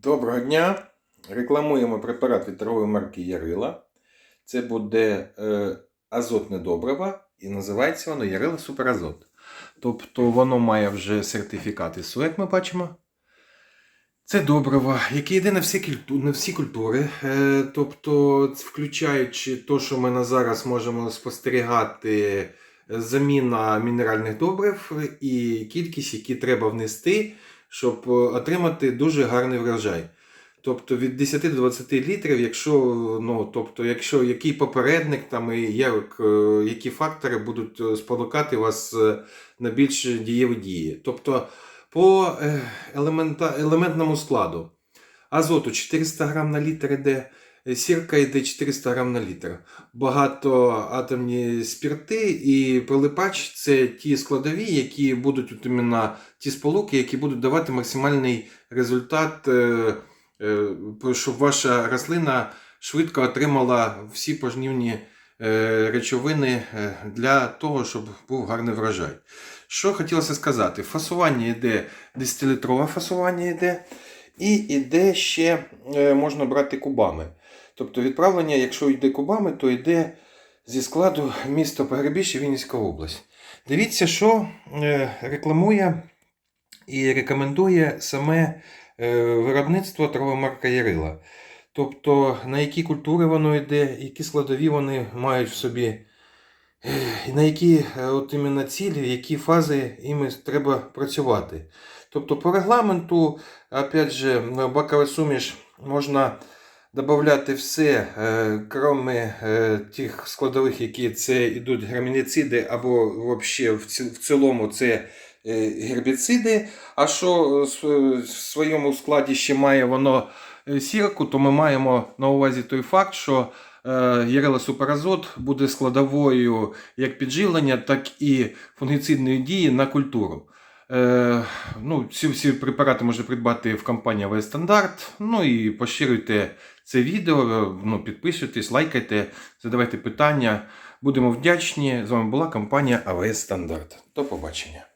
Доброго дня! Рекламуємо препарат від торгової марки Ярила. Це буде е, азотне добриво і називається воно Ярила Суперазот. Тобто воно має вже сертифікат ІСУ, як ми бачимо. Це добриво, яке йде на всі, культу- на всі культури. Е, тобто, включаючи те, що ми на зараз можемо спостерігати, заміна мінеральних добрив і кількість, які треба внести, щоб е, отримати дуже гарний врожай. Тобто від 10 до 20 літрів, якщо, ну, тобто, якщо який попередник там і як, е, які фактори будуть е, спонукати вас на більш дієві дії. Тобто по елемента, елементному складу азоту 400 грам на літр йде, е, сірка йде 400 грам на літр. Багатоатомні спірти і прилипач це ті складові, які будуть от іменно ті сполуки, які будуть давати максимальний результат, е, е, щоб ваша рослина швидко отримала всі пожнівні е, речовини для того, щоб був гарний врожай. Що хотілося сказати? Фасування йде 10-літрове фасування йде, і йде ще можна брати кубами. Тобто відправлення, якщо йде кубами, то йде зі складу місто Погребіще Вінницька область. Дивіться, що е, рекламує і рекомендує саме е, виробництво торгова марка Ярила. Тобто, на які культури воно йде, які складові вони мають в собі, е, і на які от іменно цілі, які фази іми треба працювати. Тобто, по регламенту, опять же, в баковий суміш можна додати все, е, крім е, тих складових, які це йдуть гермінициди, або взагалі в ці- в цілому це е, гербіциди. А що в своєму складі ще має воно сірку, то ми маємо на увазі той факт, що Ярела Суперазот буде складовою як підживлення, так і фунгіцидної дії на культуру. Е, ну, ці всі препарати можна придбати в компанії АВС Стандарт. Ну і поширюйте це відео, е, ну, підписуйтесь, лайкайте, задавайте питання. Будемо вдячні. З вами була компанія АВС Стандарт. До побачення.